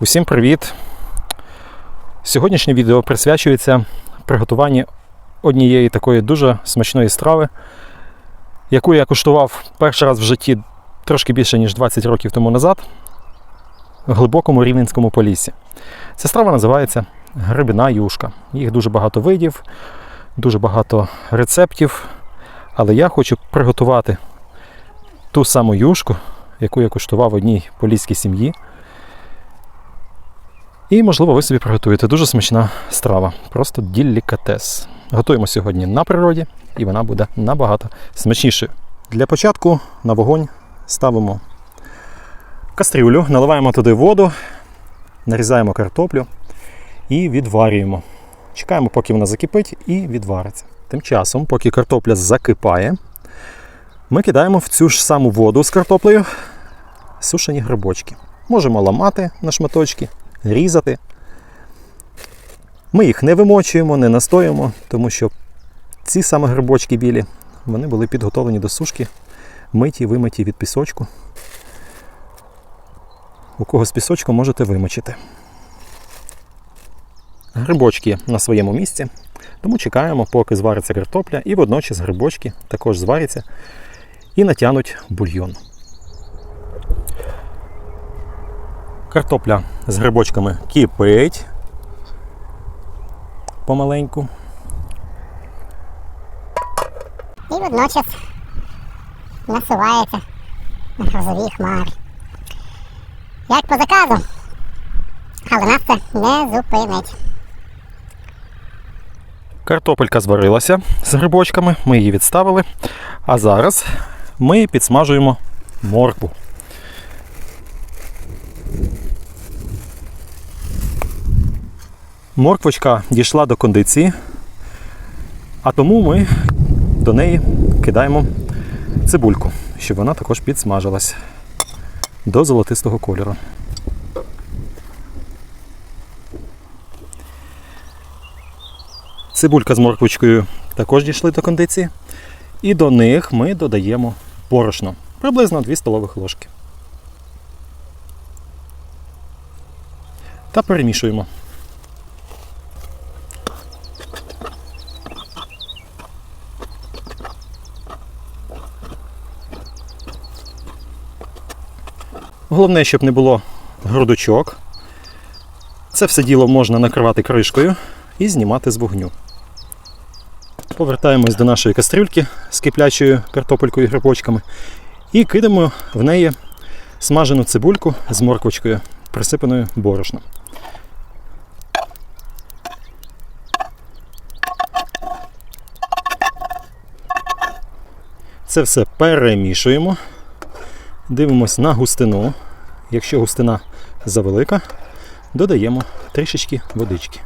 Усім привіт! Сьогоднішнє відео присвячується приготуванню однієї такої дуже смачної страви, яку я куштував перший раз в житті трошки більше, ніж 20 років тому назад в глибокому рівненському полісі. Ця страва називається грибина юшка. Їх дуже багато видів, дуже багато рецептів, але я хочу приготувати ту саму юшку, яку я куштував в одній поліській сім'ї. І, можливо, ви собі приготуєте дуже смачна страва. Просто ділікатес. Готуємо сьогодні на природі, і вона буде набагато смачнішою. Для початку на вогонь ставимо кастрюлю, наливаємо туди воду, нарізаємо картоплю і відварюємо. Чекаємо, поки вона закипить, і відвариться. Тим часом, поки картопля закипає, ми кидаємо в цю ж саму воду з картоплею сушені грибочки. Можемо ламати на шматочки, різати. Ми їх не вимочуємо, не настоюємо, тому що ці саме грибочки білі, вони були підготовлені до сушки, миті, вимиті від пісочку. У кого з пісочку можете вимочити. Грибочки на своєму місці, тому чекаємо, поки звариться картопля, і водночас грибочки також зваряться і натягнуть бульйон. Картопля з грибочками кипить помаленьку. І водночас насувається на грозові хмари. Як по заказу, але нас це не зупинить. Картопелька зварилася з грибочками, ми її відставили. А зараз ми підсмажуємо моркву. Морквочка дійшла до кондиції, а тому ми до неї кидаємо цибульку, щоб вона також підсмажилась до золотистого кольору. Цибулька з морквочкою також дійшли до кондиції. І до них ми додаємо борошно. Приблизно 2 столових ложки. Та перемішуємо. Головне, щоб не було грудочок. Це все діло можна накривати кришкою і знімати з вогню. Повертаємось до нашої кастрюльки з киплячою картопелькою і грибочками і кидаємо в неї смажену цибульку з морквочкою, присипаною борошном. Це все перемішуємо, дивимось на густину. Якщо густина завелика, додаємо трішечки водички.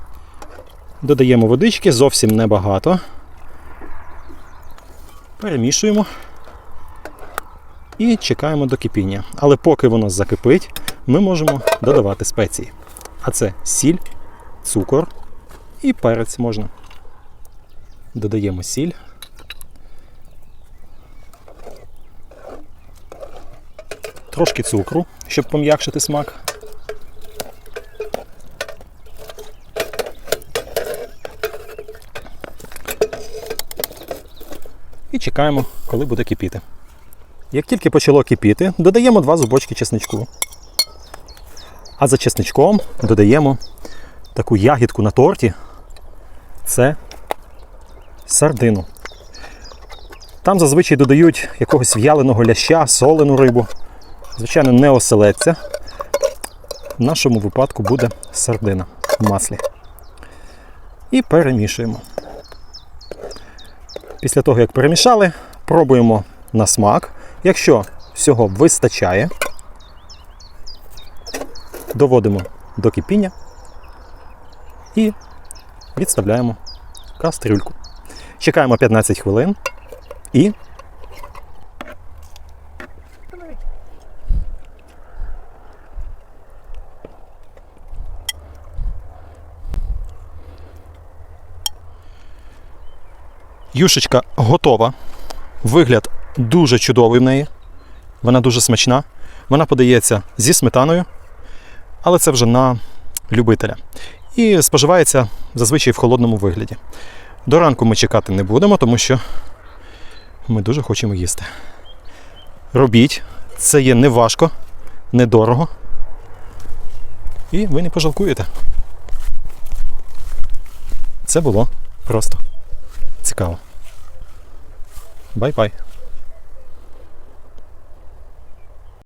Додаємо водички зовсім небагато. Перемішуємо і чекаємо до кипіння. Але поки воно закипить, ми можемо додавати спеції. А це сіль, цукор і перець можна. Додаємо сіль. Трошки цукру, щоб пом'якшити смак. і чекаємо, коли буде кипіти. Як тільки почало кипіти, додаємо два зубочки чесничку. А за чесничком додаємо таку ягідку на торті. Це сардину. Там зазвичай додають якогось в'яленого ляща, солену рибу. Звичайно, не оселедця. В нашому випадку буде сардина в маслі. І перемішуємо. Після того, як перемішали, пробуємо на смак. Якщо всього вистачає, доводимо до кипіння і відставляємо кастрюльку. Чекаємо 15 хвилин і Юшечка готова. Вигляд дуже чудовий в неї. Вона дуже смачна. Вона подається зі сметаною. але це вже на любителя. І споживається зазвичай в холодному вигляді. До ранку ми чекати не будемо, тому що ми дуже хочемо їсти. Робіть, це є неважко, недорого. І ви не пожалкуєте. Це було просто цікаво. Бай-бай.